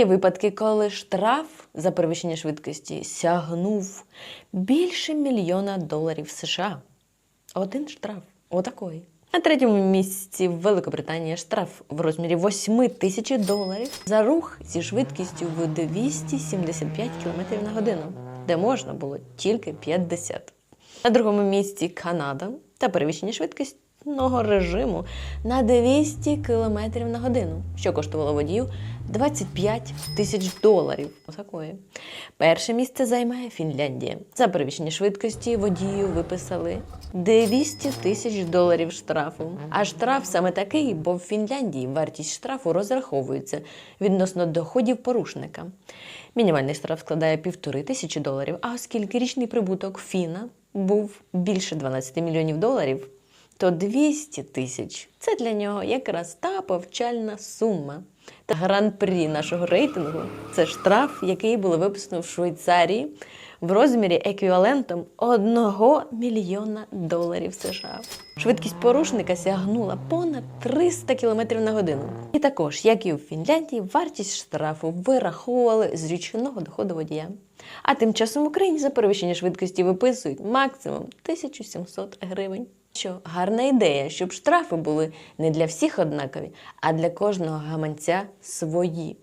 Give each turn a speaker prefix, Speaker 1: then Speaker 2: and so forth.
Speaker 1: є випадки, коли штраф за перевищення швидкості сягнув більше мільйона доларів США. Один штраф. Отакої. На третьому місці в Великобританії штраф в розмірі 8 тисяч доларів за рух зі швидкістю в 275 км на годину, де можна було тільки 50. На другому місці Канада та перевищення швидкісного режиму на 200 км на годину, що коштувало водію 25 тисяч доларів. Отакої. Перше місце займає Фінляндія. За перевищення швидкості водію виписали 200 тисяч доларів штрафу. А штраф саме такий, бо в Фінляндії вартість штрафу розраховується відносно доходів порушника. Мінімальний штраф складає півтори тисячі доларів, а оскільки річний прибуток Фіна був більше 12 мільйонів доларів, то 200 тисяч це для нього якраз та повчальна сума. Та гран-прі нашого рейтингу це штраф, який було виписано в Швейцарії в розмірі еквівалентом 1 мільйона доларів США. Швидкість порушника сягнула понад 300 км на годину. І також, як і у Фінляндії, вартість штрафу вираховували з річного доходу водія. А тим часом в Україні за перевищення швидкості виписують максимум 1700 гривень. Що гарна ідея, щоб штрафи були не для всіх однакові, а для кожного гаманця свої.